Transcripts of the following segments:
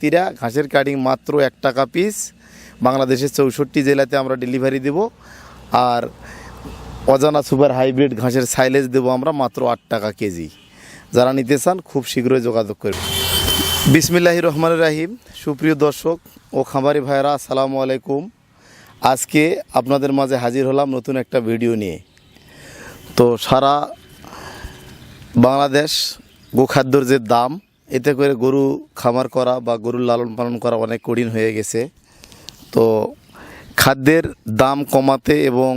ব্যক্তিরা ঘাসের কাটিং মাত্র এক টাকা পিস বাংলাদেশের চৌষট্টি জেলাতে আমরা ডেলিভারি দেব। আর অজানা সুপার হাইব্রিড ঘাসের সাইলেজ দেবো আমরা মাত্র আট টাকা কেজি। যারা নিতে চান, খুব শীঘ্রই যোগাযোগ করবে বিসমিল্লাহি রহমান রাহিম। সুপ্রিয় দর্শক ও খামারি ভাইরা আসসালামু আলাইকুম। আজকে আপনাদের মাঝে হাজির হলাম নতুন একটা ভিডিও নিয়ে। তো সারা বাংলাদেশ গোখাদ্যর যে দাম এতে করে গরু খামার করা বা গরুর লালন পালন করা অনেক কঠিন হয়ে গেছে। তো খাদ্যের দাম কমাতে এবং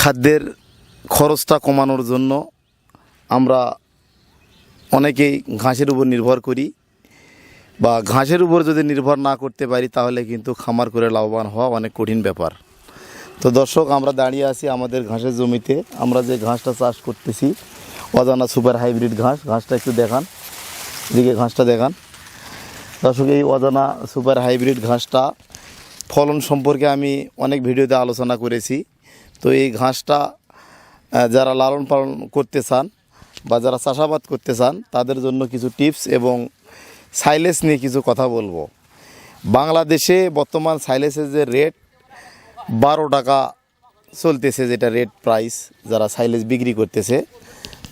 খাদ্যের খরচটা কমানোর জন্য আমরা অনেকেই ঘাসের উপর নির্ভর করি বা ঘাসের উপর যদি নির্ভর না করতে পারি তাহলে কিন্তু খামার করে লাভবান হওয়া অনেক কঠিন ব্যাপার। তো দর্শক, আমরা দাঁড়িয়ে আছি আমাদের ঘাসের জমিতে। আমরা যে ঘাসটা চাষ করতেছি অজানা সুপার হাইব্রিড ঘাস, ঘাসটা একটু দেখান। এদিকে ঘাসটা দেখান। দর্শক, এই অজানা সুপার হাইব্রিড ঘাসটা ফলন সম্পর্কে আমি অনেক ভিডিওতে আলোচনা করেছি। তো এই ঘাসটা যারা লালন পালন করতে চান বা যারা চাষাবাদ করতে চান, তাদের জন্য কিছু টিপস এবং সাইলেস নিয়ে কিছু কথা বলব। বাংলাদেশে বর্তমান সাইলেসের যে রেট, বারো টাকা চলতেছে যেটা রেট প্রাইস, যারা সাইলেজ বিক্রি করতেছে।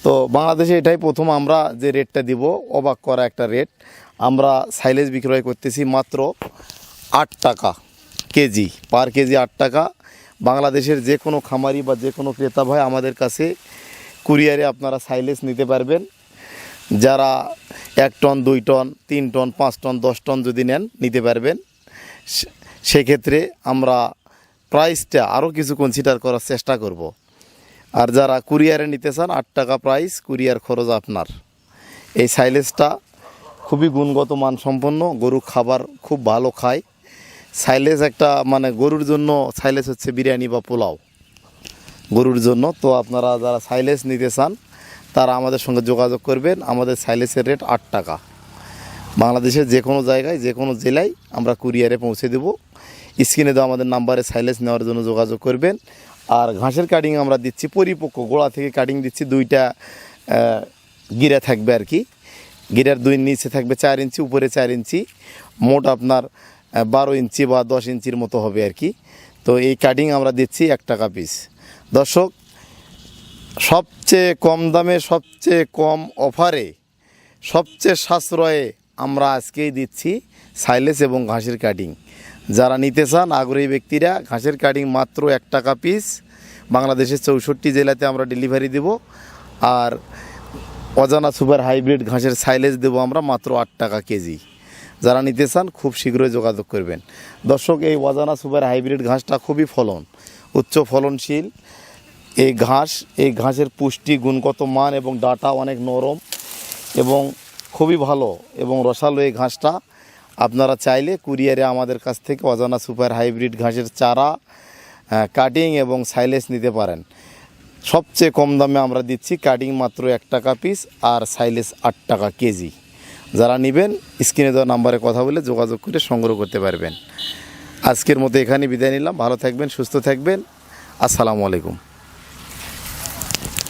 তো বাংলাদেশে এটাই প্রথম আমরা যে রেটটা দিব, অবাক করা একটা রেট। আমরা সাইলেজ বিক্রয় করতেছি মাত্র আট টাকা কেজি, পার কেজি আট টাকা। বাংলাদেশের যে কোনো খামারি বা যে কোনো ক্রেতা ভাই আমাদের কাছে কুরিয়ারে আপনারা সাইলেজ নিতে পারবেন। যারা এক টন, দুই টন, তিন টন, পাঁচ টন, দশ টন যদি নেন, নিতে পারবেন। সেক্ষেত্রে আমরা প্রাইসটা আরও কিছু কনসিডার করার চেষ্টা করব। আর যারা কুরিয়ারে নিতে চান, আট টাকা প্রাইস কুরিয়ার খরচ আপনার। এই সাইলেজটা খুবই গুণগত, মানসম্পন্ন, গরু খাবার খুব ভালো খায়। সাইলেজ একটা মানে গরুর জন্য সাইলেজ হচ্ছে বিরিয়ানি বা পোলাও। গরুর জন্য, তো আপনারা যারা সাইলেজ নিতে চান, তারা আমাদের সঙ্গে যোগাযোগ করবেন। আমাদের সাইলেজের রেট আট টাকা। বাংলাদেশের যে কোনো জায়গায় যে কোনো জেলায় আমরা কুরিয়ারে পৌঁছে দেব। স্ক্রিনে দেওয়া আমাদের নাম্বারে সাইলেজ নেওয়ার জন্য যোগাযোগ করবেন। আর ঘাসের কাটিং আমরা দিচ্ছি পরিপক্ক, গোড়া থেকে কাটিং দিচ্ছি দুইটা গিরা থাকবে আর কি। গিরার দুই নিচে থাকবে চার ইঞ্চি, উপরে চার ইঞ্চি, মোট আপনার বারো ইঞ্চি বা দশ ইঞ্চির মতো হবে আর কি। তো এই কাটিং আমরা দিচ্ছি এক টাকা পিস দর্শক, সবচেয়ে কম দামে, সবচেয়ে কম অফারে সবচেয়ে সাশ্রয়ে আমরা আজকেই দিচ্ছি সাইলেস এবং ঘাসের কাটিং যারা নিতে চান, আগ্রহী ব্যক্তিরা, ঘাসের কাটিং মাত্র এক টাকা পিস বাংলাদেশের চৌষট্টি জেলাতে আমরা ডেলিভারি দেব। আর অজানা সুপার হাইব্রিড ঘাসের সাইলেজ দেবো আমরা মাত্র আট টাকা কেজি। যারা নিতে চান, খুব শীঘ্রই যোগাযোগ করবেন। দর্শক, এই অজানা সুপার হাইব্রিড ঘাসটা খুবই ফলন, উচ্চ ফলনশীল। এই ঘাস, এই ঘাসের পুষ্টি গুণগত মান এবং ডাটা অনেক নরম এবং খুবই ভালো এবং রসালো এই ঘাসটা। আপনারা চাইলে কুরিয়ারে আমাদের কাছ থেকে অজানা সুপার হাইব্রিড ঘাসের চারা কাটিং এবং সাইলেস নিতে পারেন। সবচেয়ে কম দামে আমরা দিচ্ছি কাটিং মাত্র এক টাকা পিস আর সাইলেস আট টাকা কেজি। যারা নেবেন, স্ক্রিনে দেওয়া নাম্বারে কথা বলে যোগাযোগ করে সংগ্রহ করতে পারবেন। আজকের মতো এখানে বিদায় নিলাম। ভালো থাকবেন, সুস্থ থাকবেন। আসসালামু আলাইকুম।